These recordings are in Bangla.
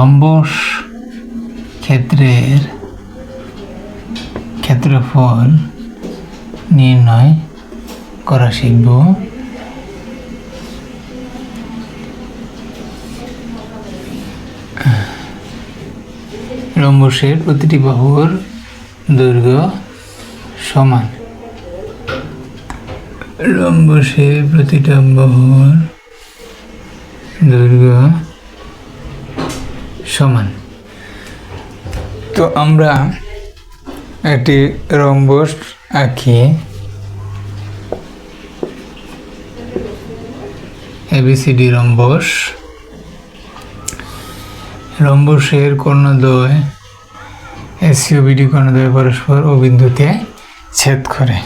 লম্বস ক্ষেত্রের ক্ষেত্রফল নির্ণয় করা শিখব। রম্বসের প্রতিটি বাহুর দৈর্ঘ্য সমান। রম্বসের প্রতিটা বাহুর দৈর্ঘ্য সমান। তো আমরা একটি রম্বস আঁকি। ABCD rhombus. রম্বসের কর্ণদ্বয় এসিও বিডি কর্ণদ্বয় পরস্পর ও বিন্দুতে ছেদ করে।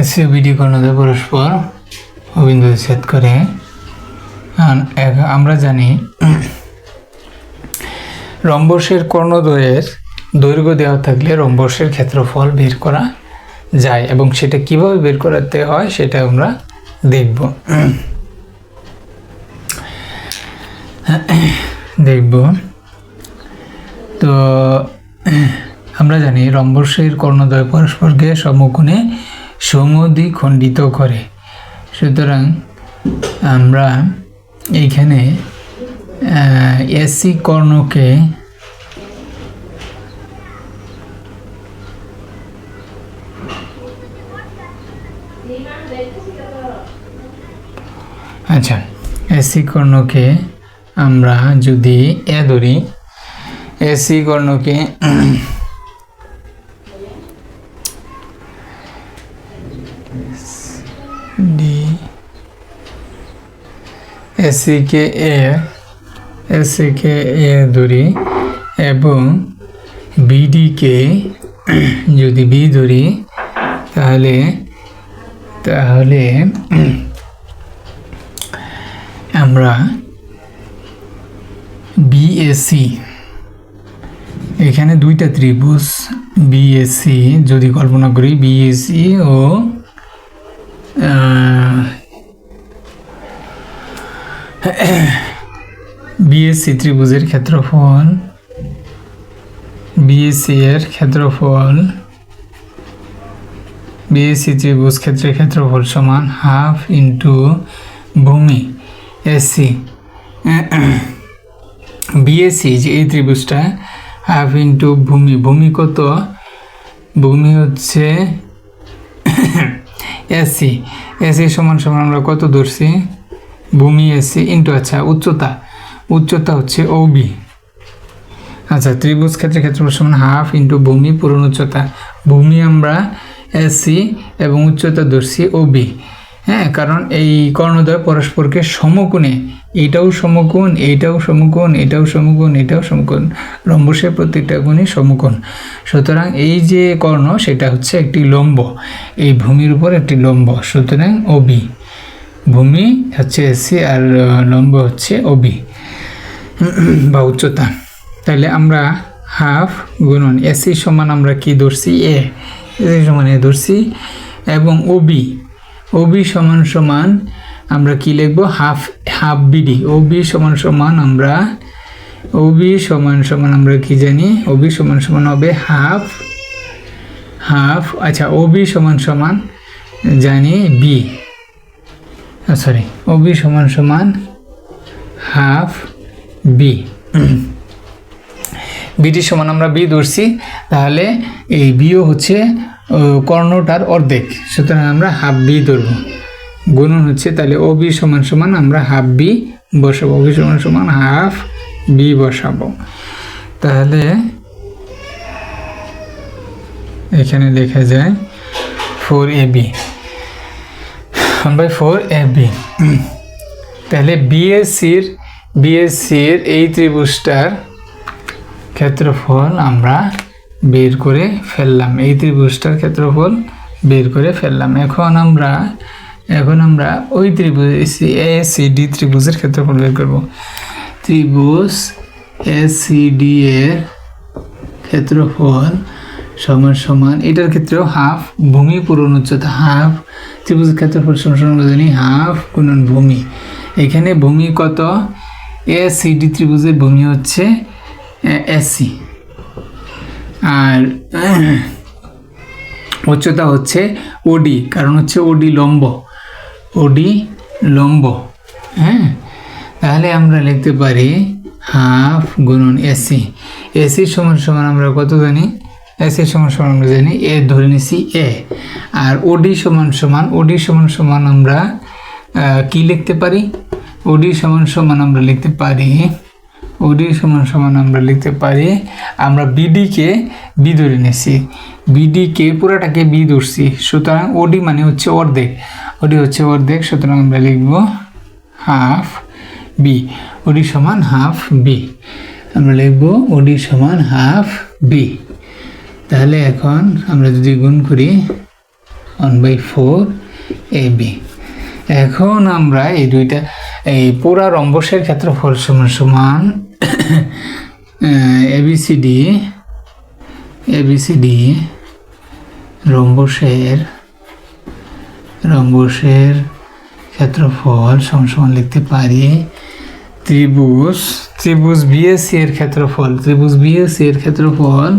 এসিও বিডি কর্ণদ্বয় পরস্পর ও বিন্দুতে ছেদ করে। আমরা জানি রম্বসের কর্ণদ্বয়ের দৈর্ঘ্য দেওয়া থাকলে রম্বসের ক্ষেত্রফল বের করা যায় এবং সেটা কীভাবে বের করাতে হয় সেটা আমরা দেখব। দেখব। তো, আমরা জানি রম্বসের কর্ণদ্বয় পরস্পরকে সমকোণে সমদ্বিখণ্ডিত করে। সুতরাং আমরা এইখানে এসি কর্ণকে আচ্ছা এসি কর্ণকে আমরা যদি এ ধরি এসি কর্ণকে ডি এসিকে এ এসিকে এ ধরি এবং বিডিকে যদি বি ধরি তাহলে তাহলে আমরা বিএসসি এখানে দুইটা ত্রিভুজ বিএসসি যদি কল্পনা করি বিএসসি ও বিএসসি ত্রিভুজের ক্ষেত্রফল বিএসসি এর ক্ষেত্রফল বিএসসি ত্রিভুজ ক্ষেত্রের ক্ষেত্রফল সমান হাফ ইন্টু ভূমি S C B S C যে এই ত্রিভুজটা, হাফ ইন্টু ভূমি ভূমি কত? ভূমি হচ্ছে এসি এসি সমান সমান আমরা কত ধরছি? ভূমি এসি ইন্টু আচ্ছা উচ্চতা। উচ্চতা হচ্ছে ওবি আচ্ছা ত্রিভুজ ক্ষেত্রে ক্ষেত্রফল সমান হাফ ইন্টু ভূমি, পূরণ উচ্চতা। ভূমি আমরা এসি এবং উচ্চতা ধরছি ওবি হ্যাঁ কারণ এই কর্ণদ্বয় পরস্পরকে সমকোণে এইটাও সমকোণ এইটাও সমকোণ, এটাও সমকোণ এটাও সমকোণ রম্বসের প্রত্যেকটা কোণই সমকোণ। সুতরাং এই যে কর্ণ, সেটা হচ্ছে একটি লম্ব, এই ভূমির উপর একটি লম্ব, সুতরাং ওবি ভূমি হচ্ছে এসি আর লম্ব হচ্ছে ওবি বা উচ্চতা। তাহলে আমরা হাফ গুণন এসি সমান আমরা কি ধরছি? এ এসি সমান এ ধরছি। এবং ওবি ওবি সমান সমান আমরা কি লিখব? হাফ হাফ বিডি ওবি সমান সমান আমরা ওবি সমান সমান আমরা কি জানি? ওবি সমান সমান হবে হাফ হাফ আচ্ছা ওবি সমান সমান জানি বি। সরি ওবি সমান সমান হাফ বি বিটি সমান আমরা বি ধরছি, তাহলে এই বিও হচ্ছে কর্ণটার অর্ধেক। সুতরাং আমরা হাফ বি ধরব। গুণন হচ্ছে, তাহলে ও বি সমান সমান আমরা হাফ বি বসাবো। ও বি সমান সমান হাফ বি বসাবো। তাহলে এখানে লেখা যায় four A B one by four A B তাহলে বিএসসির বিএসসির এই ত্রিভুজটার ক্ষেত্রফল আমরা বের করে ফেললাম। এই ত্রিভুজটার ক্ষেত্রফল বের করে ফেললাম। এখন আমরা এখন আমরা ওই ত্রিভুজ এ সি ডি ত্রিভুজের ক্ষেত্রফল বের করব। ত্রিভুজ এস সি ডি এর ক্ষেত্রফল সমান সমান। এটার ক্ষেত্রেও হাফ ভূমি, পূরণ উচ্চতা হাফ ত্রিভুজের ক্ষেত্রফল সমান সমান জানি হাফ গুণন ভূমি। এখানে ভূমি কত? এ ডি ত্রিভুজের ভূমি হচ্ছে এসি আর উচ্চতা হচ্ছে ওডি কারণ হচ্ছে ওডি লম্ব। ওডি লম্ব হ্যাঁ? তাহলে আমরা লিখতে পারি হাফ গুণন এসি এসি সমান সমান আমরা কত জানি? এসি সমান সমান আমরা জানি এ ধরে নিছি এ আর ওডি সমান সমান ওডি সমান সমান আমরা কি লিখতে পারি? ওডি সমান সমান আমরা লিখতে পারি ওডি সমান সমান আমরা লিখতে পারি, আমরা বিডিকে বি ধরে নিছি। বিডিকে পুরাটাকে বি ধরছি, সুতরাং ওডি মানে হচ্ছে অর্ধেক। ওডি হচ্ছে অর্ধেক, সুতরাং আমরা লিখব হাফ বি ওডি সমান হাফ বি আমরা লিখব ওডি সমান হাফ বি তাহলে এখন আমরা যদি গুণ করি one by four A B এখন আমরা এই দুইটা, এই পুরা রম্বসের ক্ষেত্রফল সমান সমান এবিসিডি এবিসিডি রম্বসের রম্বসের ক্ষেত্রফল সমান সমান লিখতে পারি ত্রিভুজ ত্রিভুজ বিএসসি এর ক্ষেত্রফল, ত্রিভুজ বিএসসি এর ক্ষেত্রফল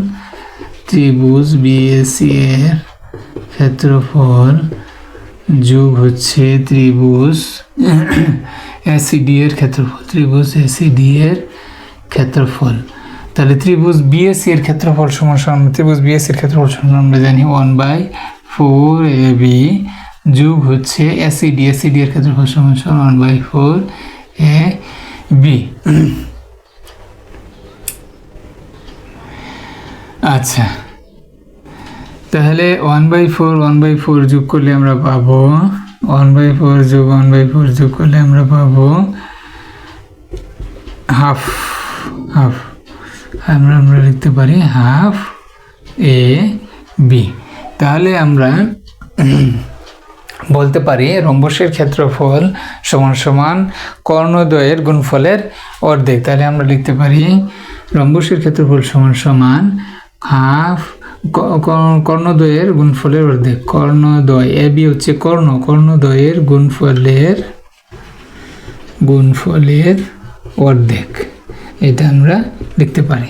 ত্রিভুজ বিএসসি এর ক্ষেত্রফল যোগ হচ্ছে ত্রিভুজ এসিডি এর ক্ষেত্রফল, ত্রিভুজ এসিডি এর ক্ষেত্রফল। তাহলে ত্রিভুজ বিএসসি এর ক্ষেত্রফল সমান সমান, ত্রিভুজ বিএসসি এর ক্ষেত্রফল সমান আমরা জানি one by four A B যোগ হচ্ছে A C D A C D এর ক্ষেত্রফল সমান সমান one by four A B আচ্ছা। তাহলে one by four one by four যোগ করলে আমরা পাবো ওয়ান বাই ফোর যোগ ওয়ান বাই ফোর যোগ করলে আমরা পাবো হাফ হাফ আমরা আমরা লিখতে পারি হাফ এ বি তাহলে আমরা বলতে পারি রম্বসের ক্ষেত্রফল সমান সমান কর্ণদ্বয়ের গুণফলের অর্ধেক। তাহলে আমরা লিখতে পারি রম্বসের ক্ষেত্রফল সমান সমান হাফ কর্ণদ্বয়ের গুণফলের অর্ধেক। কর্ণদ্বয়, এ বি হচ্ছে কর্ণ। কর্ণদ্বয়ের গুণফলের গুণফলের অর্ধেক। এটা আমরা দেখতে পারি।